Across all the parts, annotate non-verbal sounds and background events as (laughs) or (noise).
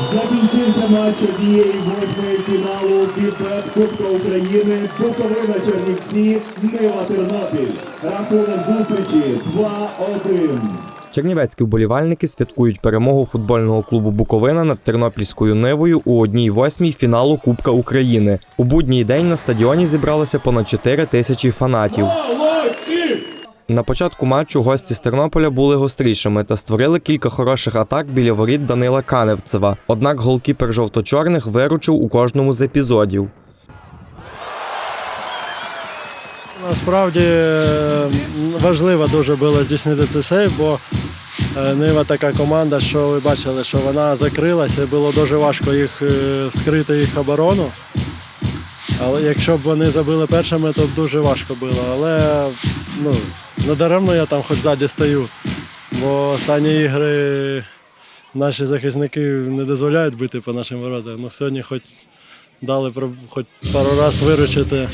Закінчився матч однієї восьмої фіналу Кіпет Кубка України Буковина Чернівці Нива Тернопіль. Рахунок зустрічі 2-1. Чернівецькі вболівальники святкують перемогу футбольного клубу Буковина над Тернопільською Нивою у одній восьмій фіналу Кубка України. У будній день на стадіоні зібралося понад 4 тисячі фанатів. На початку матчу гості з Тернополя були гострішими та створили кілька хороших атак біля воріт Данила Каневцева. Однак голкіпер жовто-чорних виручив у кожному з епізодів. Насправді важливо дуже було здійснити цей сейв, бо е, Нива така команда, що ви бачили, що вона закрилася, було дуже важко їх е, вскрити їх оборону. Але якщо б вони забили першими, то б дуже важко було. Але ну, не даремно я там хоч ззаді стою, бо останні ігри наші захисники не дозволяють бити по нашим воротам. Ну, сьогодні хоч дали хоч пару разів виручити.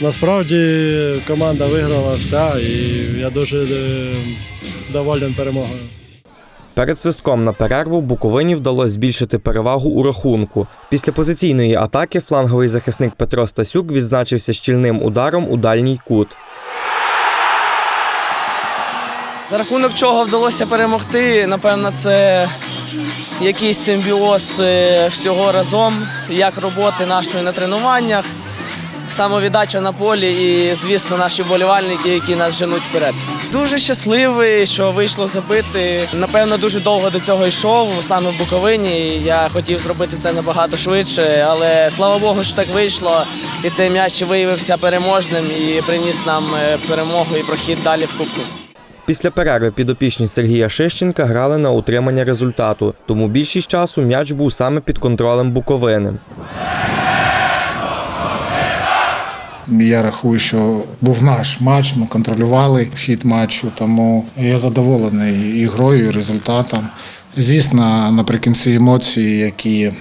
Насправді команда виграла вся, і я дуже е, доволен перемогою. Перед свистком на перерву Буковині вдалося збільшити перевагу у рахунку. Після позиційної атаки фланговий захисник Петро Стасюк відзначився щільним ударом у дальній кут. За рахунок чого вдалося перемогти, напевно, це якийсь симбіоз е, всього разом, як роботи нашої на тренуваннях, самовіддача на полі і, звісно, наші вболівальники, які нас женуть вперед. Дуже щасливий, що вийшло забити. Напевно, дуже довго до цього йшов, саме в Буковині. Я хотів зробити це набагато швидше, але слава Богу, що так вийшло. І цей м'яч виявився переможним і приніс нам е, перемогу і прохід далі в Кубку. Після перерви підопічні Сергія Шищенка грали на утримання результату, тому більшість часу м'яч був саме під контролем Буковини. Я рахую, що був наш матч, ми контролювали хід матчу, тому я задоволений і грою, і результатом. Звісно, наприкінці емоції, які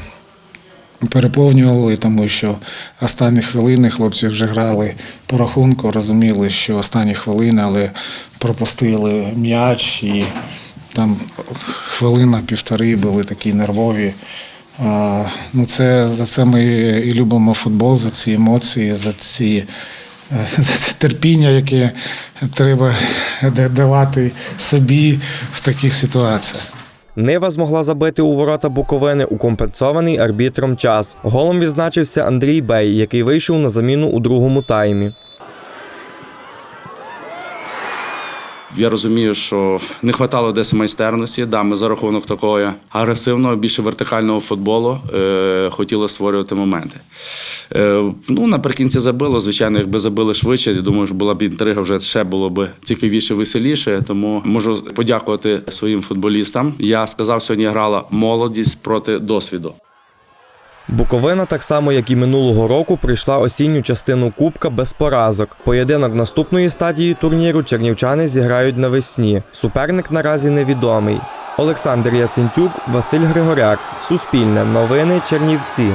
переповнювали, тому що останні хвилини хлопці вже грали по рахунку, розуміли, що останні хвилини, але пропустили м'яч і там хвилина-півтори були такі нервові. Ну, це за це ми і любимо футбол, за ці емоції, за ці е, (laughs) за це терпіння, яке треба давати собі в таких ситуаціях. Нива змогла забити у ворота Буковини у компенсований арбітром час. Голом відзначився Андрій Бей, який вийшов на заміну у другому таймі. Я розумію, що не вистачало десь майстерності. Да, ми за рахунок такого агресивного, більше вертикального футболу е, хотіли створювати моменти. Е, ну, наприкінці забило. Звичайно, якби забили швидше, я думаю, що була б інтрига вже ще було б цікавіше, веселіше. Тому можу подякувати своїм футболістам. Я сказав, сьогодні грала молодість проти досвіду. Буковина, так само як і минулого року, прийшла осінню частину Кубка без поразок. Поєдинок наступної стадії турніру чернівчани зіграють навесні. Суперник наразі невідомий. Олександр Яцентюк, Василь Григоряк. Суспільне новини Чернівці.